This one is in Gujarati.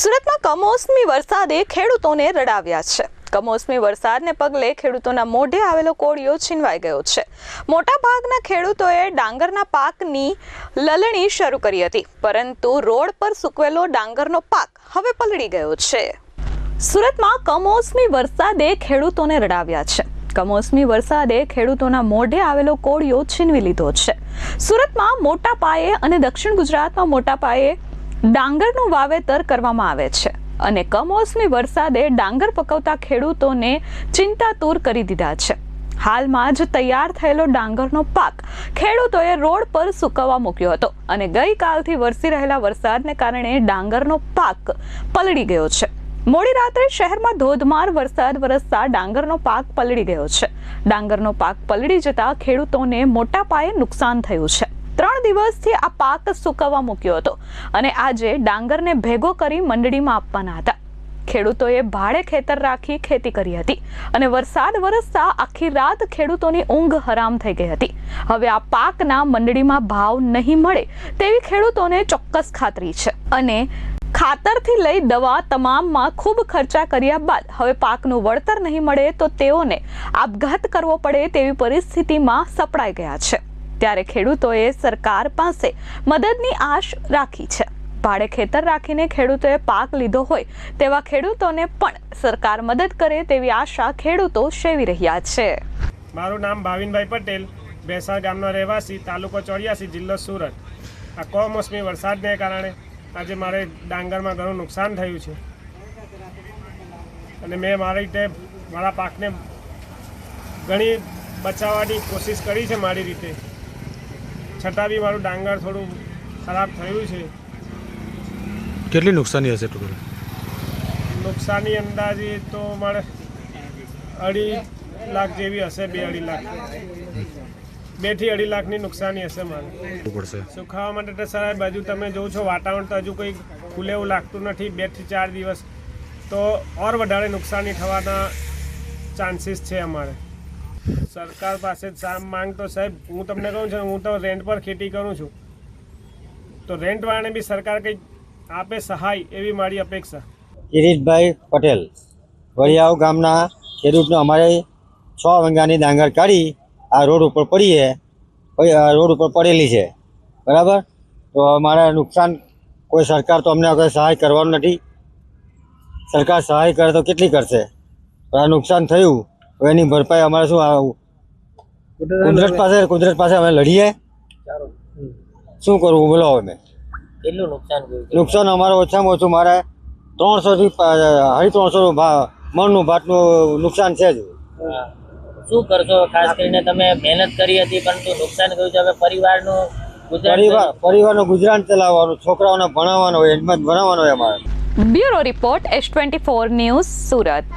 સુરતમાં કમોસમી વરસાદે ખેડૂતોને રડાવ્યા છે. કમોસમી વરસાદને પગલે ખેડૂતોના મોઢે આવેલો કોળિયો છીનવાઈ ગયો છે. મોટાભાગના ખેડૂતોએ ડાંગરના પાકની લલણી શરૂ કરી હતી, પરંતુ રોડ પર સૂકવેલો ડાંગરનો પાક હવે પલળી ગયો છે. સુરતમાં કમોસમી વરસાદે ખેડૂતોને રડાવ્યા છે. કમોસમી વરસાદે ખેડૂતોના મોઢે આવેલો કોળિયો છીનવી લીધો છે. સુરતમાં મોટા પાયે અને દક્ષિણ ગુજરાતમાં મોટા પાયે ડાંગરનું વાવેતર કરવામાં આવે છે અને કમોસમી વરસાદે ડાંગર પકવતા ખેડૂતોને ચિંતાતૂર કરી દીધા છે. હાલમાં જ તૈયાર થયેલો ડાંગરનો પાક ખેડૂતોએ રોડ પર સૂકવવા મૂક્યો હતો અને ગઈકાલથી વરસી રહેલા વરસાદને કારણે ડાંગરનો પાક પલળી ગયો છે. મોડી રાત્રે શહેરમાં ધોધમાર વરસાદ વરસતા ડાંગરનો પાક પલળી ગયો છે. ડાંગરનો પાક પલળી જતા ખેડૂતોને મોટા પાયે નુકસાન થયું છે. દિવસથી આ પાક સૂકવવા મૂક્યો હતો અને આજે ડાંગરને ભેગો કરી મંડળીમાં આપવાના હતા. ખેડૂતોએ ભાડે ખેતર રાખી ખેતી કરી હતી અને વરસાદ વરસતા આખી રાત ખેડૂતોની ઊંઘ હરામ થઈ ગઈ હતી. હવે આ પાકના મંડળીમાં ભાવ નહીં મળે તેવી ખેડૂતોને ચોક્કસ ખાતરી છે. અને ખાતરથી લઈ દવા તમામમાં ખૂબ ખર્ચા કર્યા બાદ હવે પાકનું વળતર નહીં મળે તો તેઓને આપઘાત કરવો પડે તેવી પરિસ્થિતિમાં સપડાઈ ગયા છે. ત્યારે ખેડૂતોએ સરકાર પાસે મદદની આશ રાખી છે. ભાડે ખેતર રાખીને ખેડૂતોએ પાક લીધો હોય તેવા ખેડૂતોને પણ સરકાર મદદ કરે તેવી આશા ખેડૂતો સેવી રહ્યા છે. મારું નામ ભાવિનભાઈ પટેલ, ભેસાણ ગામનો રહેવાસી, તાલુકો ચોર્યાસી, જિલ્લો સુરત. આ કમોસમી વરસાદને કારણે આજે મારે ડાંગરમાં ઘણું નુકસાન થયું છે. અને મેં મારી રીતે મારા પાકને ઘણી બચાવવાની કોશિશ કરી છે મારી રીતે. છતાં બી મારું ડાંગર થોડું ખરાબ થયું છે. કેટલી નુકસાની હશે ટોટલ? નુકસાની અંદાજે તો મારે અઢી લાખ જેવી હશે બે અઢી લાખ. બેથી અઢી લાખની નુકસાની હશે મારે. પડશે. સુખાવા માટે તો સર બાજુ તમે જોવો છો વાતાવરણ તો હજુ કંઈ ખુલે એવું લાગતું નથી. બેથી ચાર દિવસ તો ઓર વધારે નુકસાની થવાના ચાન્સીસ છે અમારે. સરકાર પાસે સામ માંગ તો સાહેબ, હું તમને કહું છું, હું તો રેન્ટ પર ખેતી કરું છું. તો રેન્ટવાળાને બી સરકાર કંઈક આપે સહાય એવી મારી અપેક્ષા. કિરીટભાઈ પટેલ, વડિયાવ ગામના ખેડૂતનો અમારે છ વંગાની ડાંગર કાઢી આ રોડ ઉપર પડી છે. આ રોડ ઉપર પડેલી છે. બરાબર? તો અમારે નુકસાન કોઈ સરકાર તો અમને કોઈ સહાય કરવાનું નથી. સરકાર સહાય કરે તો કેટલી કરશે? પણ આ નુકસાન થયું. તો એની ભરપાઈ અમારે શું આવું કુદરત પાસે કુદરત પાસે અમે લડીએ. શું કરવું? બોલો હવે. મેં કેટલું નુકસાન નુકસાન અમારે ઓછામાં ઓછું મારે ત્રણસોથી સાડી ત્રણસો મણનું ભાતનું નુકસાન છે જ. શું કરશો? ખાસ કરીને તમે મહેનત કરી હતી પરંતુ નુકસાન કયું છે. હવે પરિવારનું ગુજરાન પરિવાર પરિવારનું ગુજરાન ચલાવવાનું છોકરાઓને ભણાવવાનું હોય એમાં જ ભણાવવાનું હોય અમારે. Bureau report S twenty four news Surat.